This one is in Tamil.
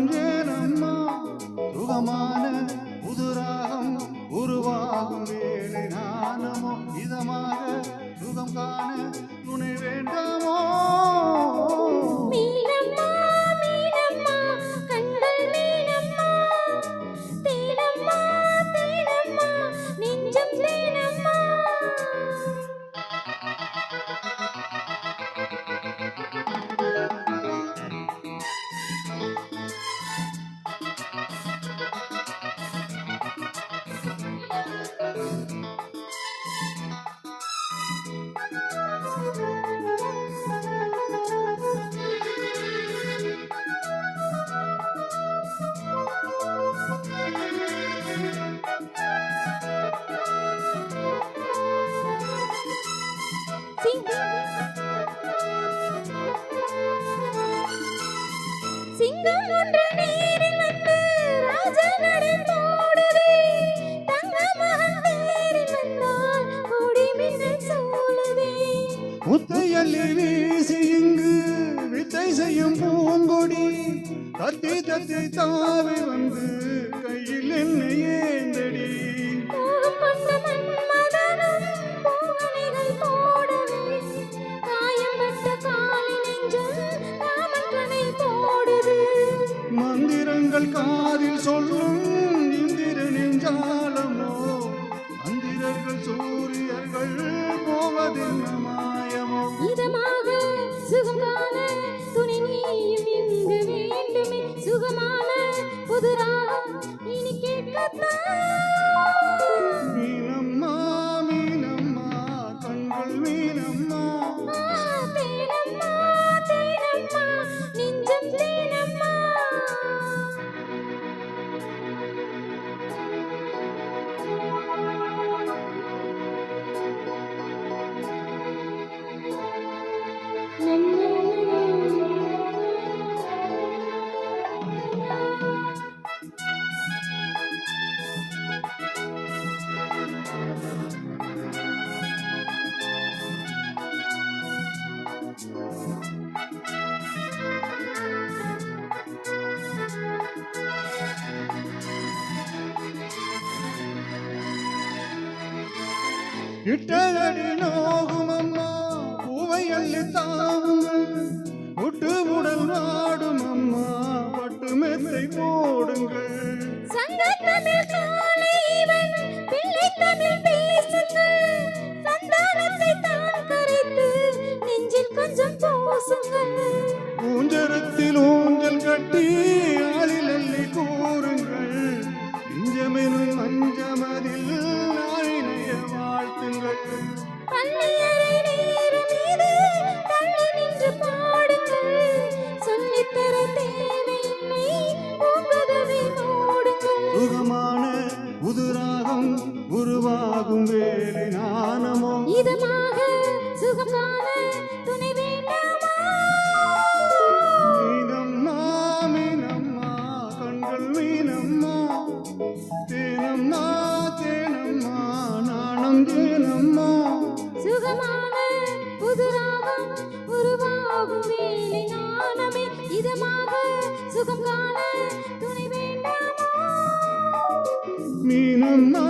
நானும் அம்மா சுகமான புதுராகம் உருவாகும் வேலை நானமோ இதமாக சுகம் காண துணை வேண்டாமோ? சிங்கம். ஒன்று நீரில் வந்து ராஜா நடந்தோடுதே தங்க மகன் தேரில் வந்தால் கொடி மின்னல் சூழுதே. முத்தையல்லி வீசி இங்கு வித்தை செய்யும் பூங்கொடி. தத்தி தத்தி தாவி வந்து கையில் என்னையே மந்திரங்கள் காதில் சொல்லும் இந்திர நெஞ்சாலமோ மந்திரர்கள் சூரியர்கள் போவதென்ன மாயமோ? இதமாக சுகம் காண துணை நீயும் இங்கு வேண்டுமே. சுகமான புதுரா இனி கேட்கத்தான். மீனம்மா மீனம்மா கண்கள் Meenamma You tell her you know who my mom அம்மா பூவை அள்ளி தாவுங்கள் முட்டு உடல் நாடும் அம்மா பட்டு மெத்தை போடுங்கள். ஊஞ்சரத்தில் ஊஞ்சல் கட்டி அள்ளி கூறுங்கள். நெஞ்சமெனும் உருவாகும் வேலை நாணமோ இதமாக சுகம் காண துணை வேண்டாமா? மீனம்மா மீனம்மா கண்கள் மீனம்மா. தேனம்மா தேனம்மா நாணம் தேனம்மா. சுகமான புதுராகம் உருவாகும் வேலை நாணமே இதமாக சுகம் காண துணை வேண்டாமா? மீனம்மா